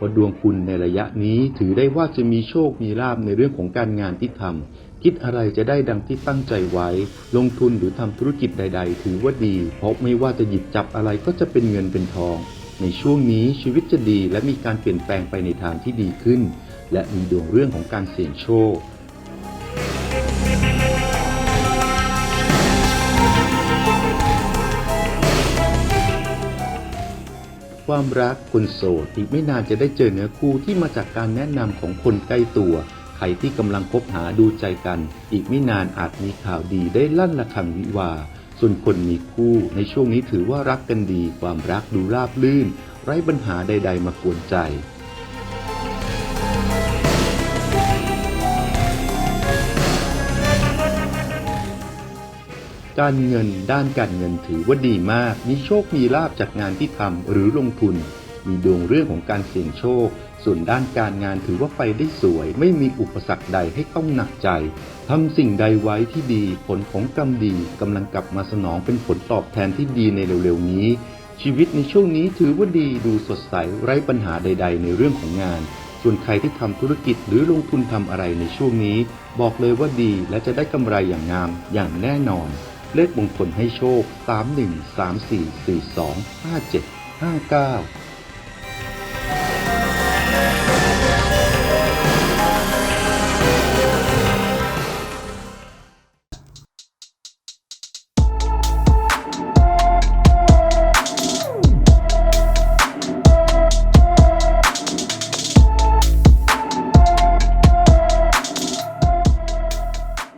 ว่าดวงคุณในระยะนี้ถือได้ว่าจะมีโชค มีลาบในเรื่องของการงานที่ทำคิดอะไรจะได้ดังที่ตั้งใจไว้ ลงทุนหรือทำธุรกิจใด ๆ ถือว่าดี เพราะไม่ว่าจะหยิบจับอะไรก็จะเป็นเงินเป็นทอง ในช่วงนี้ชีวิตจะดีและมีการเปลี่ยนแปลงไปในทางที่ดีขึ้น และมีดวงเรื่องของการเสี่ยงโชค ความรักคนโสดอีกไม่นานจะได้เจอเนื้อคู่ที่มาจากการแนะนำของคนใกล้ตัว ใครที่กำลังคบหาดูใจกัน อีกไม่นานอาจมีข่าวดีได้ลั่นระฆังวิวา ส่วนคนมีคู่ในช่วงนี้ถือว่ารักกันดี ความรักดูราบลื่น ไร้ปัญหาใด ๆ มากวนใจ การเงินด้านการเงินถือว่าดีมาก มีโชคมีลาบจากงานที่ทำหรือลงทุน มีดวงเรื่องของการเสี่ยงโชค ส่วนด้านการงานถือว่าไปได้สวย ไม่มีอุปสรรคใดให้ต้องหนักใจทำสิ่งใดไว้ที่ดี ผลของกรรมดีกำลังกลับมาสนองเป็นผลตอบแทนที่ดีในเร็วๆนี้ ชีวิตในช่วงนี้ถือว่าดีดูสดใสไร้ปัญหาใด ๆ ในเรื่องของงานส่วนใครที่ทำธุรกิจหรือลงทุนทำอะไรในช่วงนี้ บอกเลยว่าดีและจะได้กำไรอย่างงามอย่างแน่นอน เลขมงคลให้โชค 31 34 42 57 59